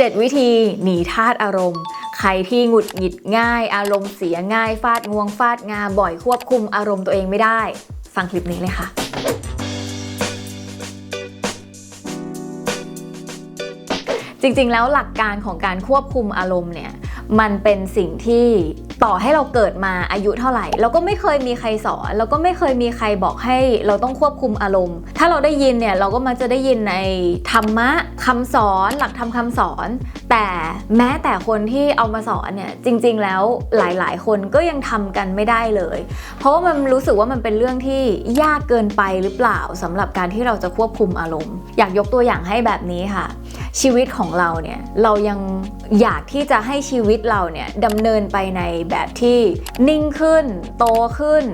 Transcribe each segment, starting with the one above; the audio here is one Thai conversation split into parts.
7 วิธีหนีธาตุอารมณ์ ใครที่หงุดหงิดง่าย อารมณ์เสียง่าย ฟาดงวงฟาดงาบ่อยควบคุมอารมณ์ตัวเองไม่ได้ ฟังคลิปนี้เลยค่ะจริงๆ แล้วหลักการของการควบคุมอารมณ์เนี่ย มันเป็นสิ่งที่ต่อให้เราเกิดมาอายุเท่าไหร่ เราก็ไม่เคยมีใครสอนเราก็ไม่เคยมีใครบอกให้เราต้องควบคุมอารมณ์ ถ้าเราได้ยินเนี่ยเราก็มักจะได้ยินในธรรมะคำสอนหลักธรรมคาสอน แต่แม้แต่คนที่เอามาสอนเนี่ยจริง ๆ แล้วหลายๆ คนก็ยังทำกันไม่ได้เลย เพราะว่ามันรู้สึกว่ามันเป็นเรื่องที่ยากเกินไปหรือเปล่าสำหรับการที่เราจะควบคุมอารมณ์ อยากยกตัวอย่างให้แบบนี้ค่ะ ชีวิตของเราเนี่ยเรายังอยากที่จะให้ชีวิตเราเนี่ยดำเนินไปในแบบที่นิ่งขึ้น โตขึ้น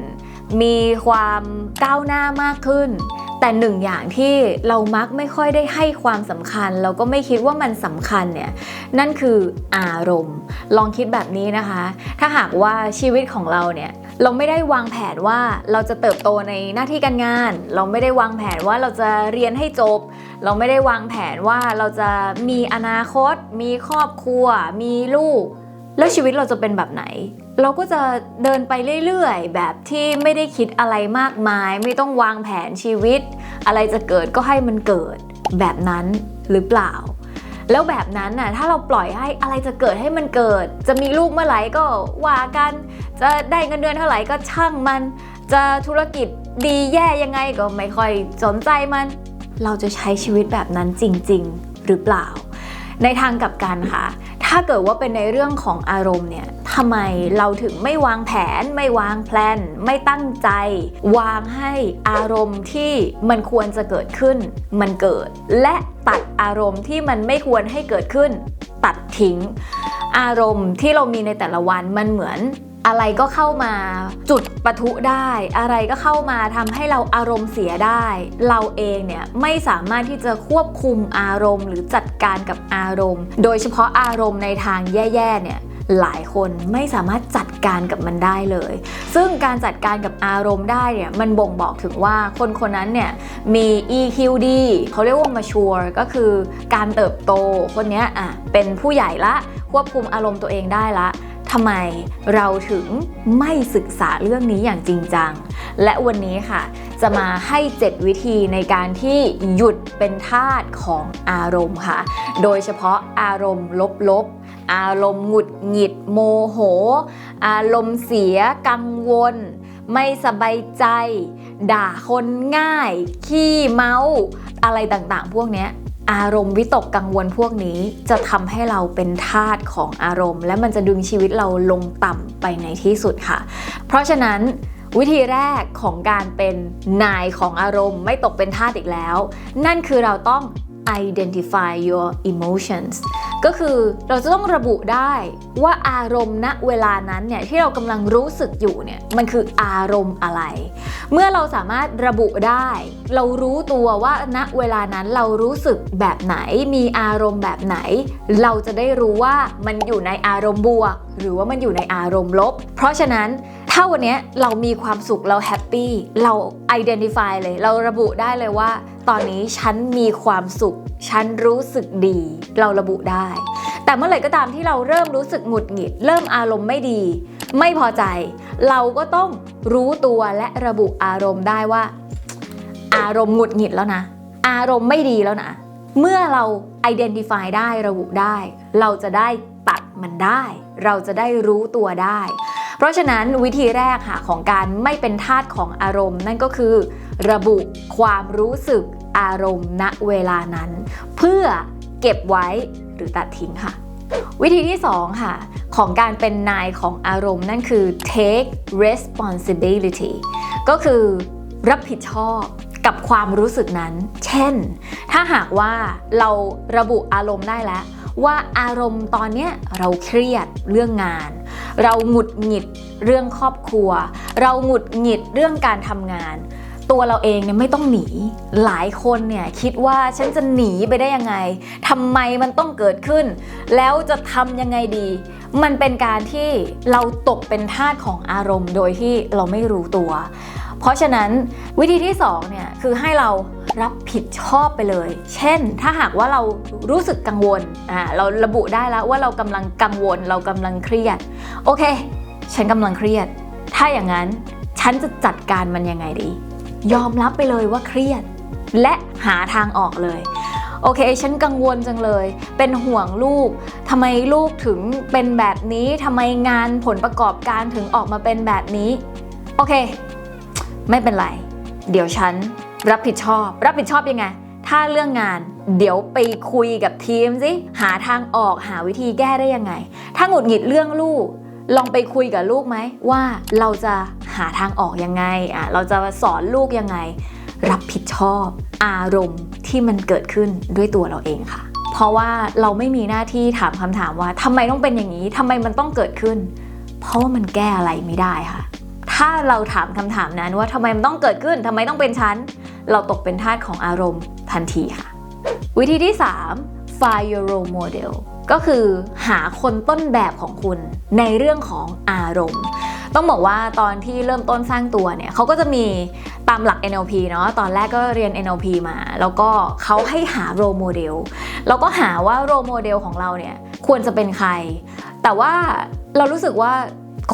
มีความก้าวหน้ามากขึ้น แต่หนึ่งอย่างที่เรามักไม่ค่อยได้ให้ความสำคัญ เราก็ไม่คิดว่ามันสำคัญเนี่ยนั่นคืออารมณ์ ลองคิดแบบนี้นะคะ ถ้าหากว่าชีวิตของเราเนี่ย เราไม่ได้วางแผนว่าเราจะเติบโตในหน้าที่การงาน เราไม่ได้วางแผนว่าเราจะเรียนให้จบ เราไม่ได้วางแผนว่าเราจะมีอนาคต มีครอบครัว มีลูก แล้วชีวิตเราจะเป็นแบบไหน เราก็จะเดินไปเรื่อยๆ แบบที่ไม่ได้คิดอะไรมากมาย ไม่ต้องวางแผนชีวิต อะไรจะเกิดก็ให้มันเกิดแบบนั้นหรือเปล่า แล้วแบบนั้นน่ะถ้าเราปล่อยให้อะไรจะเกิดให้มันเกิด จะมีลูกเมื่อไหร่ก็ว่ากัน จะได้เงินเดือนเท่าไหร่ก็ช่างมัน จะธุรกิจดีแย่ยังไงก็ไม่ค่อยสนใจมัน เราจะใช้ชีวิตแบบนั้นจริง ๆ หรือเปล่า ในทางกลับกันค่ะ ถ้าเกิดว่าเป็นในเรื่องของอารมณ์เนี่ยทำไมเราถึงไม่วางแผน ไม่วางแพลน ไม่ตั้งใจ วางให้อารมณ์ที่มันควรจะเกิดขึ้น มันเกิด และตัดอารมณ์ที่มันไม่ควรให้เกิดขึ้น ตัดทิ้ง อารมณ์ที่เรามีในแต่ละวันมันเหมือน อะไรก็เข้ามาจุดปะทุได้ อะไรก็เข้ามาทำให้เราอารมณ์เสียได้ เราเองเนี่ยไม่สามารถที่จะควบคุมอารมณ์ หรือจัดการกับอารมณ์ โดยเฉพาะอารมณ์ในทางแย่ๆเนี่ยหลายคนไม่สามารถจัดการกับมันได้เลย ซึ่งการจัดการกับอารมณ์ได้เนี่ยมันบ่งบอกถึงว่าคนคนนั้นเนี่ยมี EQ ดีเขาเรียกว่า mature ก็คือการเติบโตคนนี้อะเป็นผู้ใหญ่ละ ควบคุมอารมณ์ตัวเองได้ละ ทำไมเราถึงไม่ศึกษาเรื่องนี้อย่างจริงจัง และวันนี้ค่ะ จะมาให้ 7 วิธีในการที่หยุดเป็นทาสของอารมณ์ค่ะ โดยเฉพาะอารมณ์ลบๆ อารมณ์หงุดหงิดโมโห อารมณ์เสียกังวล ไม่สบายใจ ด่าคนง่าย ขี้เมา อะไรต่างๆ พวกนี้ อารมณ์วิตกกังวลพวกนี้จะทำให้เราเป็นทาสของอารมณ์ และมันจะดึงชีวิตเราลงต่ำไปในที่สุดค่ะ เพราะฉะนั้นวิธีแรกของการเป็นนายของอารมณ์ไม่ตกเป็นทาสอีกแล้ว นั่นคือเราต้อง identify your emotions ก็คือเราจะต้องระบุได้ว่าอารมณ์ณเวลานั้นเนี่ยที่เรากำลังรู้สึกอยู่เนี่ยมันคืออารมณ์อะไร เมื่อเราสามารถระบุได้ เรารู้ตัวว่าณเวลานั้นเรารู้สึกแบบไหน มีอารมณ์แบบไหน เราจะได้รู้ว่ามันอยู่ในอารมณ์บวก หรือว่ามันอยู่ในอารมณ์ลบ เพราะฉะนั้นถ้าวันนี้เรามีความสุขเราแฮปปี้เรา identify เลย เราระบุได้เลยว่า ตอนนี้ฉันมีความสุข ฉันรู้สึกดี เราระบุได้ แต่เมื่อไหร่ก็ตามที่เราเริ่มรู้สึกหงุดหงิด เริ่มอารมณ์ไม่ดี ไม่พอใจ เราก็ต้องรู้ตัวและระบุอารมณ์ได้ว่า อารมณ์หงุดหงิดแล้วนะ อารมณ์ไม่ดีแล้วนะ เมื่อเรา identify ได้ระบุได้ เราจะได้ตัดมันได้ เราจะได้รู้ตัวได้ เพราะฉะนั้นวิธีแรกค่ะของการไม่เป็นทาสของอารมณ์ นั่นก็คือ ระบุความรู้สึกอารมณ์ณเวลานั้น เพื่อเก็บไว้ หรือตัดทิ้งค่ะ วิธีที่ 2 ค่ะ ของการเป็นนายของอารมณ์นั่นคือ take responsibility ก็คือรับผิดชอบกับความรู้สึกนั้น เช่น ถ้าหากว่าเราระบุอารมณ์ได้แล้ว ว่าอารมณ์ตอนนี้เราเครียดเรื่องงาน เราหงุดหงิดเรื่องครอบครัว เราหงุดหงิดเรื่องการทำงาน ตัวเราเองเนี่ยไม่ต้องหนี หลายคนเนี่ยคิดว่าฉันจะหนีไปได้ยังไงทำไมมันต้องเกิดขึ้น แล้วจะทำยังไงดี มันเป็นการที่เราตกเป็นทาสของอารมณ์ โดยที่เราไม่รู้ตัว เพราะฉะนั้นวิธีที่2เนี่ยคือให้เรารับผิดชอบไปเลย เช่น ถ้าหากว่าเรารู้สึกกังวลอ่าเราระบุได้แล้วว่าเรากำลังกังวล เรากำลังเครียด โอเค ฉันกำลังเครียด ถ้าอย่างนั้นฉันจะจัดการมันยังไงดี ยอมรับไปเลยว่าเครียด และหาทางออกเลยโอเค ฉันกังวลจังเลย เป็นห่วงลูก ทำไมลูกถึงเป็นแบบนี้ ทำไมงานผลประกอบการถึงออกมาเป็นแบบนี้ โอเค ไม่เป็นไร เดี๋ยวฉันรับผิดชอบ รับผิดชอบยังไง ถ้าเรื่องงาน เดี๋ยวไปคุยกับทีมสิ หาทางออก หาวิธีแก้ได้ยังไง ถ้าหงุดหงิดเรื่องลูก ลองไปคุยกับลูกไหมว่าเราจะาทางออกยังไงอะเราจะสอนลูกยังไง รับผิดชอบอารมณ์ที่มันเกิดขึ้นด้วยตัวเราเองค่ะ เพราะว่าเราไม่มีหน้าที่ถามคำถามว่าทำไมต้องเป็นอย่างนี้ทำไมมันต้องเกิดขึ้น เพราะว่ามันแก้อะไรไม่ได้ค่ะ ถ้าเราถามคำถามนั้นว่าทำไมมันต้องเกิดขึ้นทำไมต้องเป็นฉันเราตกเป็นทาสของอารมณ์ทันทีค่ะ วิธีที่ 3 find your role model ก็คือหาคนต้นแบบของคุณในเรื่องของอารมณ์ ต้องบอกว่าตอนที่เริ่มต้นสร้างตัวเนี่ยเขาก็จะมีตามหลัก NLP เนาะตอนแรกก็เรียน NLP มา แล้วก็เขาให้หา role model แล้วก็หาว่า role model ของเราเนี่ยควรจะเป็นใคร แต่ว่าเรารู้สึกว่า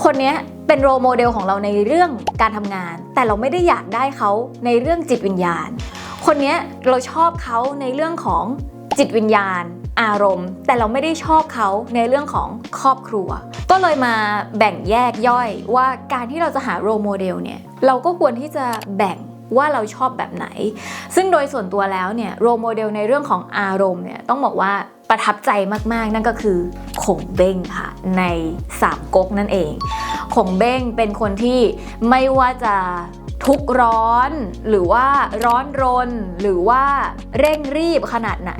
คนนี้เป็นโรโมเดลของเราในเรื่องการทำงาน แต่เราไม่ได้อยากได้เขาในเรื่องจิตวิญญาณ คนนี้เราชอบเขาในเรื่องของจิตวิญญาณ อารมณ์ แต่เราไม่ได้ชอบเขาในเรื่องของครอบครัว ก็เลยมาแบ่งแยกย่อยว่าการที่เราจะหาโรโมเดลเนี่ยเราก็ควรที่จะแบ่งว่าเราชอบแบบไหน ซึ่งโดยส่วนตัวแล้วเนี่ยโรโมเดลในเรื่องของอารมณ์เนี่ยต้องบอกว่าประทับใจมาก ๆ นั่นก็คือขงเบ้งค่ะ ในสามก๊กนั่นเอง ขงเบ้งเป็นคนที่ไม่ว่าจะทุกร้อน หรือว่าร้อนรน หรือว่าเร่งรีบขนาดไหน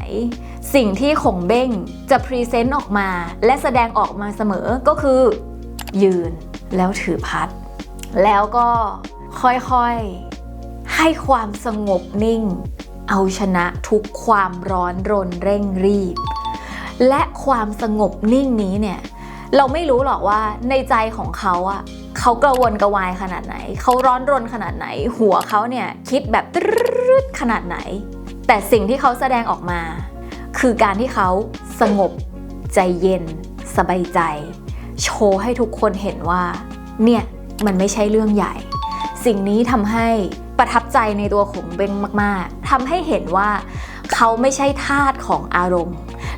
สิ่งที่ขงเบ้งจะพรีเซนต์ออกมา และแสดงออกมาเสมอก็คือ ยืนแล้วถือพัด แล้วก็ค่อยๆ ให้ความสงบนิ่ง เอาชนะทุกความร้อนรนเร่งรีบ และความสงบนิ่งนี้เนี่ย เราไม่รู้หรอกว่าในใจของเขาอะเขากระวนกระวายขนาดไหน เขาร้อนรนขนาดไหน หัวเขาเนี่ยคิดแบบตรึดขนาดไหน แต่สิ่งที่เขาแสดงออกมา คือการที่เขาสงบใจเย็น สบายใจ โชว์ให้ทุกคนเห็นว่า เนี่ย มันไม่ใช่เรื่องใหญ่ สิ่งนี้ทำให้ประทับใจในตัวของเบงมากๆทำให้เห็นว่าเขาไม่ใช่ทาสของอารมณ์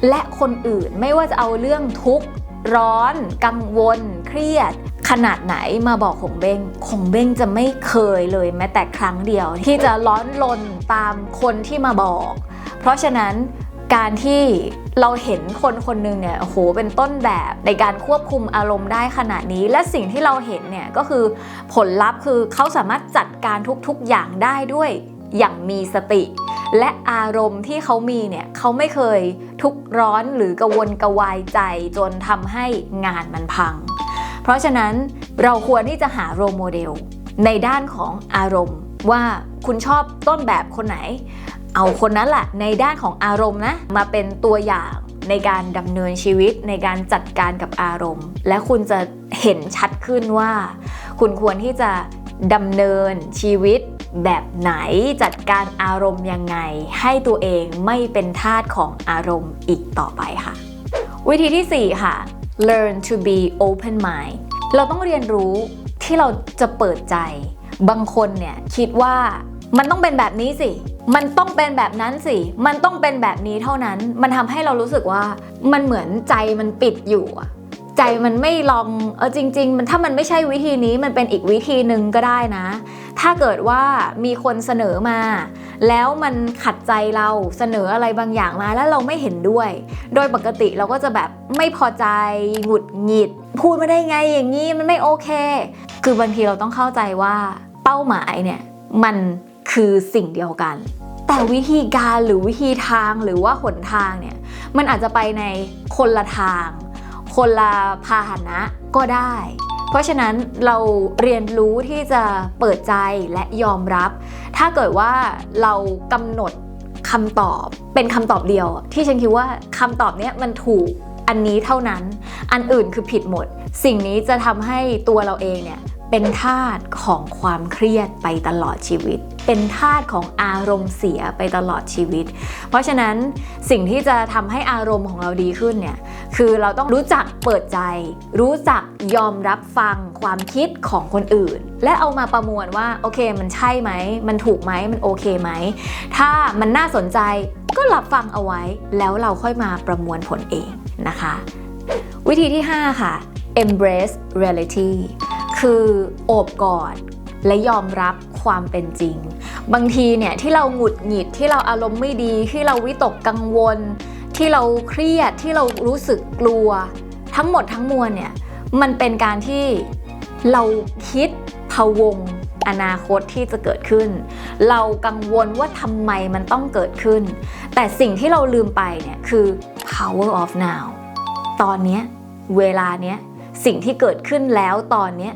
และคนอื่นไม่ว่าจะเอาเรื่องทุกข์ร้อน กังวล เครียด ขนาดไหนมาบอกของเบ้งของเบ้งจะไม่เคยเลยแม้แต่ครั้งเดียว ที่จะร้อนรนตามคนที่มาบอก เพราะฉะนั้น การที่เราเห็นคนคนหนึ่งเนี่ยโอ้โหเป็นต้นแบบในการควบคุมอารมณ์ได้ขนาดนี้ และสิ่งที่เราเห็นเนี่ยก็คือผลลัพธ์คือเขาสามารถจัดการทุกๆอย่างได้ด้วยอย่างมีสติ และอารมณ์ที่เขามีเนี่ยเขาไม่เคยทุกข์ร้อนหรือกระวนกระวายใจจนทำให้งานมันพัง เพราะฉะนั้นเราควรที่จะหาโรโมเดลในด้านของอารมณ์ว่าคุณชอบต้นแบบคนไหน เอาคนนั้นแหละในด้านของอารมณ์นะมาเป็นตัวอย่างในการดำเนินชีวิตในการจัดการกับอารมณ์ และคุณจะเห็นชัดขึ้นว่า คุณควรที่จะดำเนินชีวิตแบบไหนจัดการอารมณ์ยังไง ให้ตัวเองไม่เป็นทาสของอารมณ์อีกต่อไปค่ะ วิธีที่ 4 ค่ะ learn to be open mind เราต้องเรียนรู้ที่เราจะเปิดใจ บางคนเนี่ยคิดว่ามันต้องเป็นแบบนี้สิ มันต้องเป็นแบบนั้นสิ มันต้องเป็นแบบนี้เท่านั้น มันทำให้เรารู้สึกว่ามันเหมือนใจมันปิดอยู่อะใจมันไม่ลองเออจริง ๆ มันถ้ามันไม่ใช่วิธีนี้มันเป็นอีกวิธีหนึ่งก็ได้นะ ถ้าเกิดว่ามีคนเสนอมา แล้วมันขัดใจเราเสนออะไรบางอย่างมาแล้วเราไม่เห็นด้วย โดยปกติเราก็จะแบบไม่พอใจหงุดหงิด พูดไม่ได้ไงอย่างนี้มันไม่โอเค คือบางทีเราต้องเข้าใจว่าเป้าหมายเนี่ยมัน คือสิ่งเดียวกัน แต่วิธีการหรือวิธีทางหรือว่าหนทางเนี่ยมันอาจจะไปในคนละทาง คนละพาหนะก็ได้ เพราะฉะนั้นเราเรียนรู้ที่จะเปิดใจและยอมรับ ถ้าเกิดว่าเรากำหนดคำตอบเป็นคำตอบเดียว ที่ฉันคิดว่าคำตอบเนี้ยมันถูกอันนี้เท่านั้น อันอื่นคือผิดหมด สิ่งนี้จะทำให้ตัวเราเองเนี่ย เป็นทาสของความเครียดไปตลอดชีวิต เป็นทาสของอารมณ์เสียไปตลอดชีวิต เพราะฉะนั้นสิ่งที่จะทำให้อารมณ์ของเราดีขึ้นเนี่ยคือเราต้องรู้จักเปิดใจ รู้จักยอมรับฟังความคิดของคนอื่น และเอามาประมวลว่าโอเคมันใช่ไหม มันถูกไหมมันโอเคไหม ถ้ามันน่าสนใจก็รับฟังเอาไว้ แล้วเราค่อยมาประมวลผลเองนะคะ วิธีที่ 5 ค่ะ embrace reality คือโอบกอดและยอมรับความเป็นจริง บางทีเนี่ยที่เราหงุดหงิดที่เราอารมณ์ไม่ดี ที่เราวิตกกังวล ที่เราเครียดที่เรารู้สึกกลัว ทั้งหมดทั้งมวลเนี่ยมันเป็นการที่เราคิดพะวงอนาคตที่จะเกิดขึ้น เรากังวลว่าทำไมมันต้องเกิดขึ้น แต่สิ่งที่เราลืมไปเนี่ยคือ power of now ตอนนี้เวลาเนี้ยสิ่งที่เกิดขึ้นแล้วตอนเนี้ย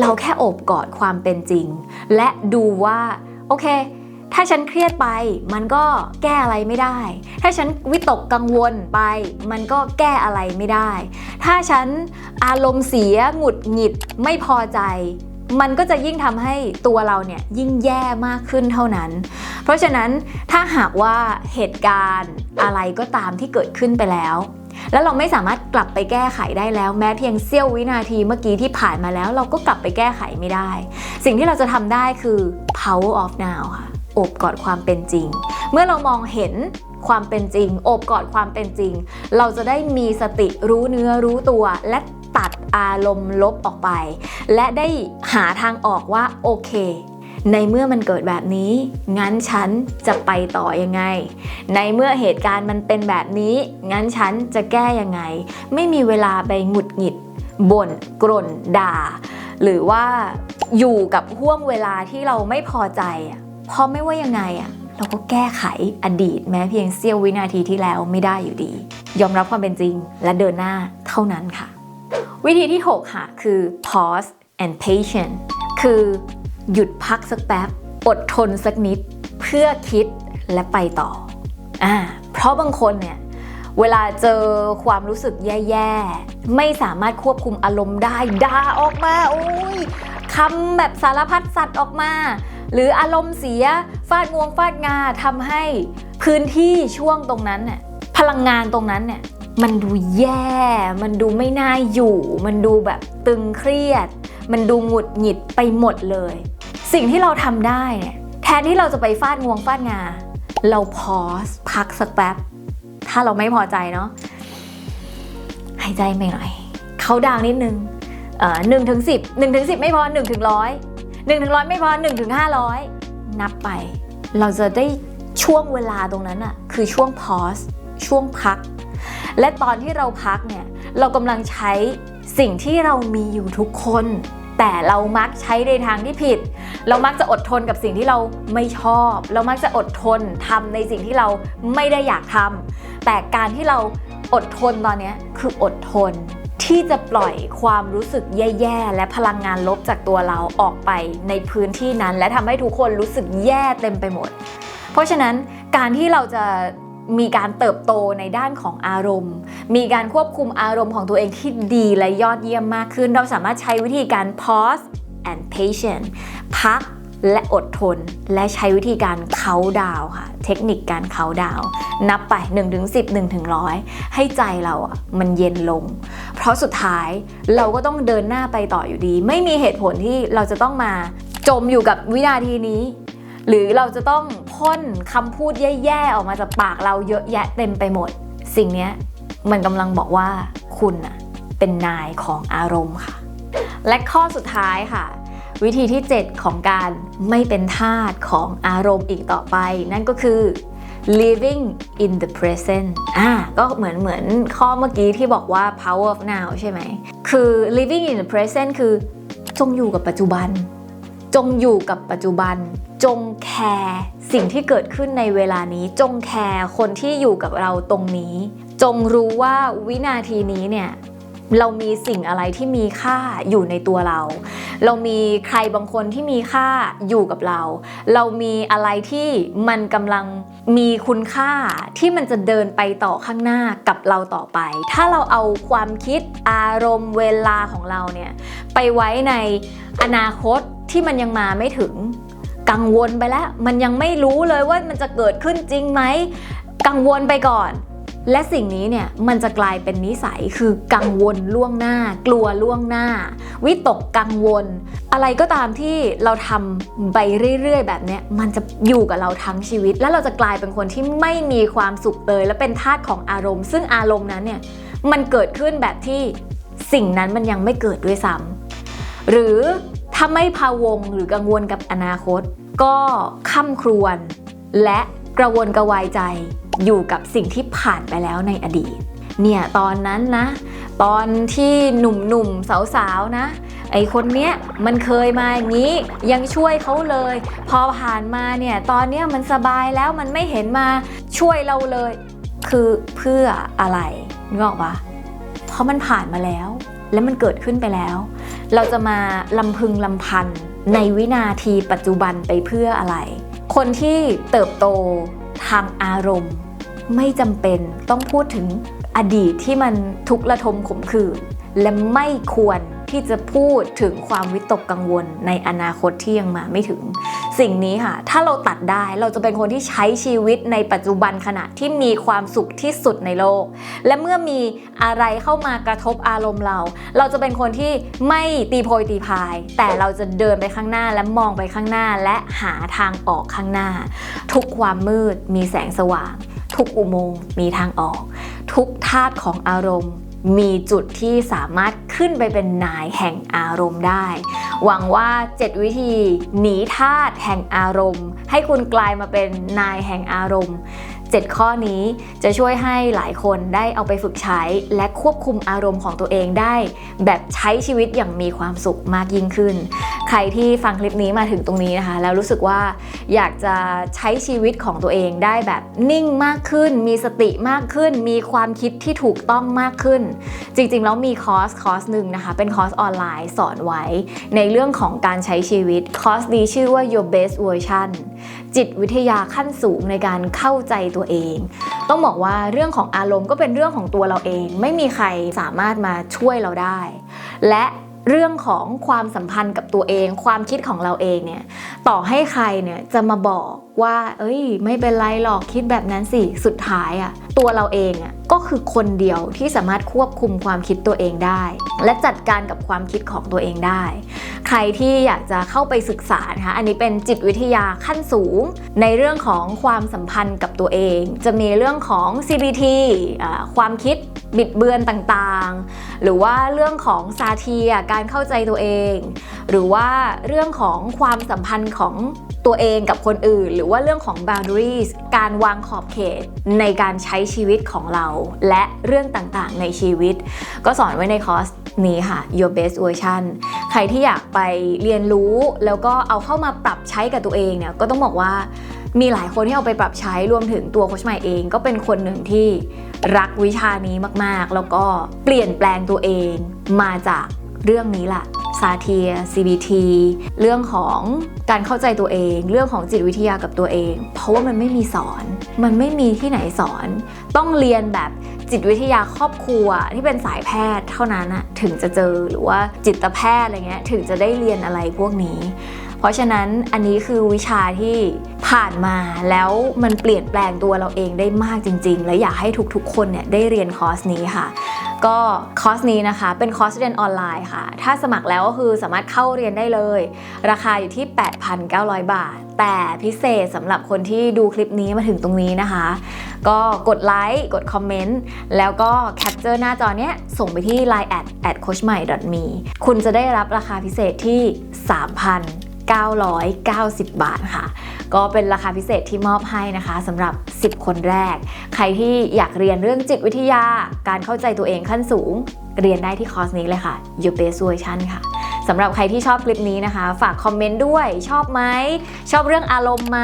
เราแค่โอบกอดความเป็นจริง และดูว่า โอเค ถ้าฉันเครียดไป มันก็แก้อะไรไม่ได้ ถ้าฉันวิตกกังวลไป มันก็แก้อะไรไม่ได้ ถ้าฉันอารมณ์เสียหงุดหงิดไม่พอใจมันก็จะยิ่งทำให้ตัวเราเนี่ยยิ่งแย่มากขึ้นเท่านั้น เพราะฉะนั้นถ้าหากว่าเหตุการณ์อะไรก็ตามที่เกิดขึ้นไปแล้ว แล้วเราไม่สามารถกลับไปแก้ไขได้แล้ว แม้เพียงเสี้ยววินาทีเมื่อกี้ที่ผ่านมาแล้ว เราก็กลับไปแก้ไขไม่ได้ สิ่งที่เราจะทำได้คือ power of now ค่ะโอบกอดความเป็นจริง เมื่อเรามองเห็นความเป็นจริงโอบกอดความเป็นจริง เราจะได้มีสติรู้เนื้อรู้ตัว และตัดอารมณ์ลบออกไป และได้หาทางออกว่าโอเค ในเมื่อมันเกิดแบบนี้ งั้นฉันจะไปต่อยังไง ในเมื่อเหตุการณ์มันเป็นแบบนี้ งั้นฉันจะแก้ยังไง ไม่มีเวลาไปหงุดหงิดบ่นกร่นด่า หรือว่าอยู่กับห่วงเวลาที่เราไม่พอใจอะเพราะไม่ว่ายังไงอะเราก็แก้ไขอดีตแม้เพียงเสี้ยววินาทีที่แล้วไม่ได้อยู่ดี ยอมรับความเป็นจริงและเดินหน้าเท่านั้นค่ะ วิธีที่ 6 ค่ะ คือ pause and patience คือ หยุดพักสักแป๊บ อดทนสักนิด เพื่อคิดและไปต่ออ่าเพราะบางคนเนี่ยเวลาเจอความรู้สึกแย่ๆ ไม่สามารถควบคุมอารมณ์ได้ด่าออกมาโอ้ยคำแบบสารพัดสัตว์ออกมา หรืออารมณ์เสียฟาดงวงฟาดงาทำให้พื้นที่ช่วงตรงนั้นเนี่ยพลังงานตรงนั้นเนี่ยมันดูแย่ มันดูไม่น่าอยู่ มันดูแบบตึงเครียด มันดูหงุดหงิดไปหมดเลย สิ่งที่เราทำได้เนี่ยแทนที่เราจะไปฟาดงวงฟาดงา เราพอสพักสักแป๊บ ถ้าเราไม่พอใจเนาะหายใจไม่หน่อย เขาดาวนิดนึงเอ่อหนึ่งถึงสิบหนึ่งถึงสิบไม่พอหนึ่งถึงร้อยหนึ่งถึงร้อยไม่พอหนึ่งถึงห้าร้อยนับไป เราจะได้ช่วงเวลาตรงนั้นอะคือช่วงพอสช่วงพัก และตอนที่เราพักเนี่ย เรากำลังใช้สิ่งที่เรามีอยู่ทุกคน แต่เรามักใช้ในทางที่ผิด เรามักจะอดทนกับสิ่งที่เราไม่ชอบ เรามักจะอดทนทำในสิ่งที่เราไม่ได้อยากทำแต่การที่เราอดทนตอนนี้คืออดทนที่จะปล่อยความรู้สึกแย่ๆ และพลังงานลบจากตัวเราออกไปในพื้นที่นั้น และทำให้ทุกคนรู้สึกแย่เต็มไปหมด เพราะฉะนั้นการที่เราจะ มีการเติบโตในด้านของอารมณ์ มีการควบคุมอารมณ์ของตัวเองที่ดีและยอดเยี่ยมมากขึ้น เราสามารถใช้วิธีการ pause and patience พักและอดทน และใช้วิธีการเขาดาวค่ะ เทคนิคการเขาดาวนับไป 1-10 1-100 ให้ใจเราอะมันเย็นลง เพราะสุดท้ายเราก็ต้องเดินหน้าไปต่ออยู่ดี ไม่มีเหตุผลที่เราจะต้องมาจมอยู่กับวินาทีนี้ หรือเราจะต้อง พ่นคำพูดแย่ๆ ออกมาจากปากเราเยอะแยะเต็มไปหมด สิ่งนี้มันกำลังบอกว่าคุณน่ะเป็นนายของอารมณ์ค่ะ และข้อสุดท้ายค่ะ วิธีที่ 7 ของการไม่เป็นทาสของอารมณ์อีกต่อไป นั่นก็คือ living in the present อ่า ก็เหมือนเหมือนข้อเมื่อกี้ที่บอกว่า power of now ใช่ไหม คือ living in the present คือ จงอยู่กับปัจจุบัน จงอยู่กับปัจจุบัน จงแคร์สิ่งที่เกิดขึ้นในเวลานี้ จงแคร์คนที่อยู่กับเราตรงนี้ จงรู้ว่าวินาทีนี้เนี่ยเรามีสิ่งอะไรที่มีค่าอยู่ในตัวเรา เรามีใครบางคนที่มีค่าอยู่กับเรา เรามีอะไรที่มันกำลังมีคุณค่าที่มันจะเดินไปต่อข้างหน้ากับเราต่อไป ถ้าเราเอาความคิดอารมณ์เวลาของเราเนี่ยไปไว้ในอนาคตที่มันยังมาไม่ถึง กังวลไปแล้ว มันยังไม่รู้เลยว่ามันจะเกิดขึ้นจริงไหม กังวลไปก่อน และสิ่งนี้เนี่ยมันจะกลายเป็นนิสัยคือกังวลล่วงหน้า กลัวล่วงหน้า วิตกกังวล อะไรก็ตามที่เราทำไปเรื่อยๆ แบบนี้มันจะอยู่กับเราทั้งชีวิต แล้วเราจะกลายเป็นคนที่ไม่มีความสุขเลย และเป็นทาสของอารมณ์ ซึ่งอารมณ์นั้นเนี่ยมันเกิดขึ้นแบบที่สิ่งนั้นมันยังไม่เกิดด้วยซ้ำหรือ ถ้าไม่พะวงหรือกังวลกับอนาคต ก็ค่ำครวญและกระวนกระวายใจอยู่กับสิ่งที่ผ่านไปแล้วในอดีต เนี่ยตอนนั้นนะ ตอนที่หนุ่มๆสาวๆนะไอคนเนี้ยมันเคยมาอย่างนี้ยังช่วยเขาเลย พอผ่านมาเนี่ยตอนเนี้ยมันสบายแล้วมันไม่เห็นมาช่วยเราเลย คือเพื่ออะไรนึกออกปะเพราะมันผ่านมาแล้ว และมันเกิดขึ้นไปแล้ว เราจะมาลำพึงลำพันในวินาทีปัจจุบันไปเพื่ออะไร คนที่เติบโตทางอารมณ์ ไม่จำเป็นต้องพูดถึงอดีตที่มันทุกข์ระทมขมขื่นและไม่ควร ที่จะพูดถึงความวิตกกังวลในอนาคตที่ยังมาไม่ถึง สิ่งนี้ค่ะ ถ้าเราตัดได้เราจะเป็นคนที่ใช้ชีวิตในปัจจุบันขณะที่มีความสุขที่สุดในโลก และเมื่อมีอะไรเข้ามากระทบอารมณ์เรา เราจะเป็นคนที่ไม่ตีโพยตีพาย แต่เราจะเดินไปข้างหน้าและมองไปข้างหน้าและหาทางออกข้างหน้า ทุกความมืดมีแสงสว่าง ทุกอุโมงค์มีทางออก ทุกธาตุของอารมณ์ มีจุดที่สามารถขึ้นไปเป็นนายแห่งอารมณ์ได้ หวังว่า 7 วิธีหนีธาตุแห่งอารมณ์ ให้คุณกลายมาเป็นนายแห่งอารมณ์ 7 ข้อนี้จะช่วยให้หลายคนได้เอาไปฝึกใช้ และควบคุมอารมณ์ของตัวเองได้ แบบใช้ชีวิตอย่างมีความสุขมากยิ่งขึ้น ใครที่ฟังคลิปนี้มาถึงตรงนี้นะคะ แล้วรู้สึกว่าอยากจะใช้ชีวิตของตัวเองได้แบบนิ่งมากขึ้น มีสติมากขึ้น มีความคิดที่ถูกต้องมากขึ้น จริงๆแล้วมีคอร์สคอร์สหนึ่งนะคะ เป็นคอร์สออนไลน์สอนไว้ ในเรื่องของการใช้ชีวิตคอร์สนี้ชื่อว่า Your Best Version จิตวิทยาขั้นสูงในการเข้าใจตัวเอง ต้องบอกว่าเรื่องของอารมณ์ก็เป็นเรื่องของตัวเราเอง ไม่มีใครสามารถมาช่วยเราได้ และเรื่องของความสัมพันธ์กับตัวเอง ความคิดของเราเองเนี่ยต่อให้ใครเนี่ยจะมาบอกว่า เอ้ย ไม่เป็นไรหรอกคิดแบบนั้นสิสุดท้ายอะ ตัวเราเองอะก็คือคนเดียวที่สามารถควบคุมความคิดตัวเองได้ และจัดการกับความคิดของตัวเองได้ ใครที่อยากจะเข้าไปศึกษานะคะอันนี้เป็นจิตวิทยาขั้นสูง ในเรื่องของความสัมพันธ์กับตัวเอง จะมีเรื่องของ CBT อความคิดบิดเบือนต่างๆ หรือว่าเรื่องของซาเทียการเข้าใจตัวเอง หรือว่าเรื่องของความสัมพันธ์ของตัวเองกับคนอื่น หรือว่าเรื่องของ boundaries การวางขอบเขตในการใช้ชีวิตของเรา และเรื่องต่างๆ ในชีวิต ก็สอนไว้ในคอร์สนี้ค่ะ Your Best Version ใครที่อยากไปเรียนรู้แล้วก็เอาเข้ามาปรับใช้กับตัวเองเนี่ยก็ต้องบอกว่ามีหลายคนที่เอาไปปรับใช้รวมถึงตัวโคชใหม่เอง ก็เป็นคนหนึ่งที่รักวิชานี้มากๆ แล้วก็เปลี่ยนแปลงตัวเองมาจากเรื่องนี้แหละ ซาเทีย CBT เรื่องของการเข้าใจตัวเอง เรื่องของจิตวิทยากับตัวเอง เพราะว่ามันไม่มีสอน มันไม่มีที่ไหนสอน ต้องเรียนแบบจิตวิทยาครอบครัวที่เป็นสายแพทย์เท่านั้นอะถึงจะเจอหรือว่าจิตแพทย์อะไรเงี้ยถึงจะได้เรียนอะไรพวกนี้ เพราะฉะนั้นอันนี้คือวิชาที่ผ่านมาแล้วมันเปลี่ยนแปลงตัวเราเองได้มากจริง ๆ และอยากให้ทุกๆ คนเนี่ยได้เรียนคอร์สนี้ค่ะ ก็คอร์สนี้นะคะเป็นคอร์สเรียนออนไลน์ค่ะ ถ้าสมัครแล้วก็คือสามารถเข้าเรียนได้เลย ราคาอยู่ที่ 8,900 บาท แต่พิเศษสำหรับคนที่ดูคลิปนี้มาถึงตรงนี้นะคะ ก็กดไลค์กดคอมเมนต์แล้วก็แคปเจอร์หน้าจอเนี้ยส่งไปที่ line at at coach ใหม่ me คุณจะได้รับราคาพิเศษที่ 990 บาทค่ะ ก็เป็นราคาพิเศษที่มอบให้นะคะสำหรับ 10 คนแรก ใครที่อยากเรียนเรื่องจิตวิทยา การเข้าใจตัวเองขั้นสูง เรียนได้ที่คอร์สนี้เลยค่ะ Your Best Version ค่ะ สำหรับใครที่ชอบคลิปนี้นะคะ ฝากคอมเมนต์ด้วยชอบไหมชอบเรื่องอารมณ์ไหม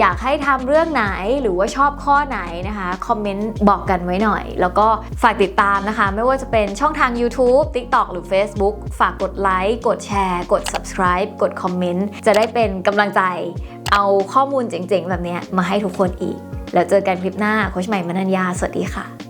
อยากให้ทำเรื่องไหนหรือว่าชอบข้อไหนนะคะคอมเมนต์บอกกันไว้หน่อย แล้วก็ฝากติดตามนะคะ ไม่ว่าจะเป็นช่องทาง YouTube TikTok หรือ Facebook ฝากกดไลค์กดแชร์ กด subscribe กดคอมเมนต์จะได้เป็นกำลังใจ เอาข้อมูลเจ๋งๆ แบบนี้มาให้ทุกคนอีก แล้วเจอกันคลิปหน้าโคชใหม่มนัญญาสวัสดีค่ะ